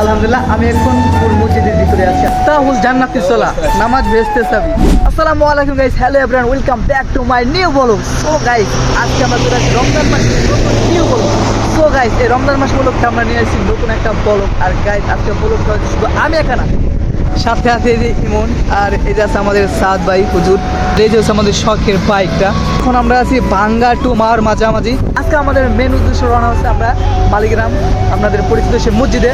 আলহামদুলিল্লাহ, আমি এখন ফুল মসজিদের ভিতরে আছি। তাহুল জান্নাতি সোলা, নামাজ ভেস্তে সাবি আসসালামু আলাইকুম guys hello everyone welcome back to my new blog so guys আজকে আমরা রমজান মাসে নিউ ব্লগ সো গাইস এই রমজান মাস উপলক্ষে আমরা নিয়ে আসছি নতুন একটা ব্লগ আর গাইস আজকে ব্লগ শুধু আমি একা না। সাথে আছে এই যে ইমন, আর যে আছে আমাদের সাদ ভাই, হুজুর। এই যে হচ্ছে আমাদের শখের বাইকটা। এখন আমরা আছি বাঙ্গা টু মার মাঝামাঝি। আজকে আমাদের মেন উদ্দেশ্য রওনা হচ্ছে আমরা মালিগ্রাম, আপনাদের পরিচিত সে মসজিদে।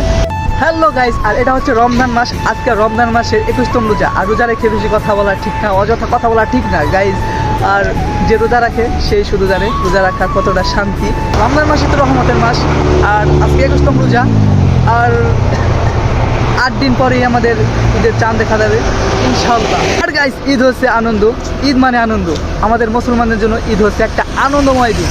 হ্যালো গাইস আর এটা হচ্ছে রমজান মাস। আজকে রমজান মাসের একুশতম রোজা। আর রোজা রেখে বেশি কথা বলা ঠিক না, অযথা কথা বলা ঠিক না গাইস আর যে রোজা রাখে, সেই শুধু জানে রোজা রাখা কতটা শান্তি। রমজান মাসে তো রহমতের মাস, আর আজকে একুশতম রোজা। আর আট দিন পরেই আমাদের ঈদের চাঁদ দেখা যাবে ইনশাল্লাহ আর গাইস ঈদ হচ্ছে আনন্দ। ঈদ মানে আনন্দ। আমাদের মুসলমানদের জন্য ঈদ হচ্ছে একটা আনন্দময় দিন।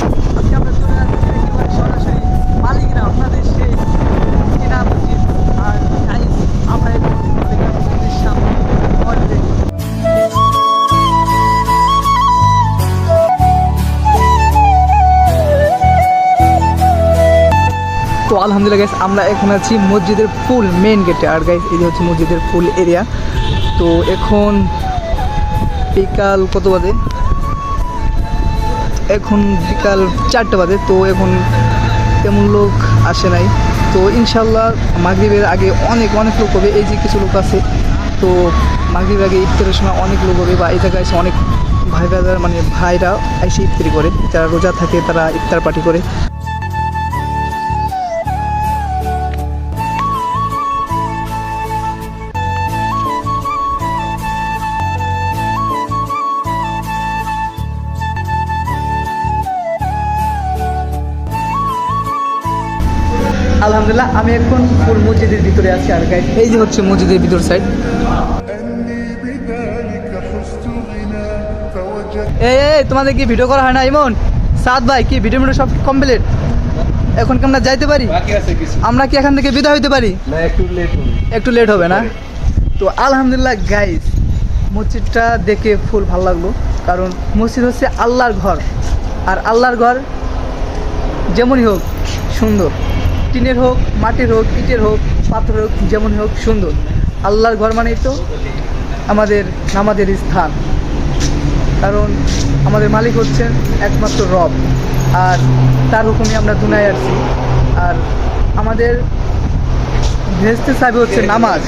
তো আলহামদুলিল্লাহ গাইস আমরা এখন আছি মসজিদের ফুল মেইন গেটে আর গাইস এই হচ্ছে মসজিদের ফুল এরিয়া তো এখন বিকাল কত বাজে? এখন বিকাল চারটে বাজে, তো এখন তেমন লোক আসে নাই। তো ইনশাল্লাহ মাগরিবের আগে অনেক অনেক লোক হবে, এই যে কিছু লোক আছে। তো মাগরিবের আগে ইফতারের সময় অনেক লোক হবে, বা এই জায়গায় এসে অনেক ভাই ভাইরা মানে ভাইরা এসে ইফতারি করে। যারা রোজা থাকে, তারা ইফতার পার্টি করে। আলহামদুলিল্লাহ আমি এখন ফুল মসজিদের ভিতরে আছি আর গাইড এই যে হচ্ছে মসজিদের ভিতর সাইড এই এই তোমাদের কি ভিডিও করা হয় না ইমন? সাদ ভাই কি ভিডিও মিডিও সব কমপ্লিট এখন কি আমরা যাইতে পারি? আমরা কি এখান থেকে বিদায় হইতে পারি? একটু লেট হবে। না? তো আলহামদুলিল্লাহ গাইজ মসজিদটা দেখে ফুল ভালো লাগল। কারণ মসজিদ হচ্ছে আল্লাহর ঘর। আর আল্লাহর ঘর যেমনই হোক সুন্দর। টিনের হোক, মাটির হোক, ইটের হোক পাথর হোক যেমনই হোক, সুন্দর। আল্লাহর ঘর মানেই তো আমাদের নামাজের স্থান। কারণ আমাদের মালিক হচ্ছেন একমাত্র রব, আর তার হুকুমে আমরা দুনায় আসছি। আর আমাদের ভেস্তে সাবি হচ্ছে নামাজ।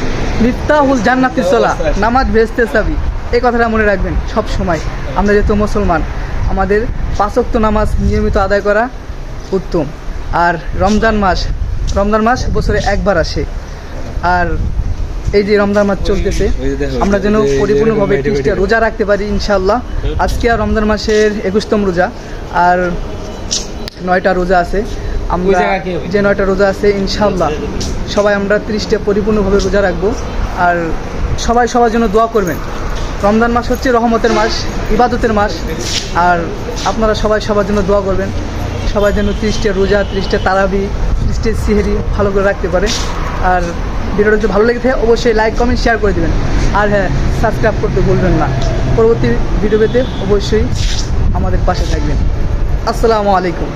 মিফতাহুল জান্নাতি সোলা, নামাজ ভেস্তে সাবি। এই কথাটা মনে রাখবেন সব সময়। আমরা যেহেতু মুসলমান, আমাদের পাঁচক্ত নামাজ নিয়মিত আদায় করা উত্তম। আর রমজান মাস রমজান মাস বছরে একবার আসে। আর এই যে রমজান মাস চলতেছে আমরা যেন পরিপূর্ণভাবে ত্রিশটা রোজা রাখতে পারি ইনশাল্লাহ আজকে আর রমজান মাসের একুশতম রোজা আর নয়টা রোজা আছে। আমরা? যে নয়টা রোজা আছে ইনশাল্লাহ সবাই আমরা ত্রিশটা পরিপূর্ণভাবে রোজা রাখব। আর সবাই সবার জন্য দোয়া করবেন। রমজান মাস হচ্ছে রহমতের মাস ইবাদতের মাস। আর আপনারা সবাই সবার জন্য দোয়া করবেন। সবাই যেন ত্রিশটা রোজা, ত্রিশটা তারাবি, ত্রিশটা সিহেরি ভালো করে রাখতে পারে। আর ভিডিওটা যদি ভালো লেগে থাকে, অবশ্যই লাইক কমেন্ট শেয়ার করে দেবেন। আর হ্যাঁ সাবস্ক্রাইব করতে ভুলবেন না। পরবর্তী ভিডিও পেতে অবশ্যই আমাদের পাশে থাকবেন। আসসালামু আলাইকুম।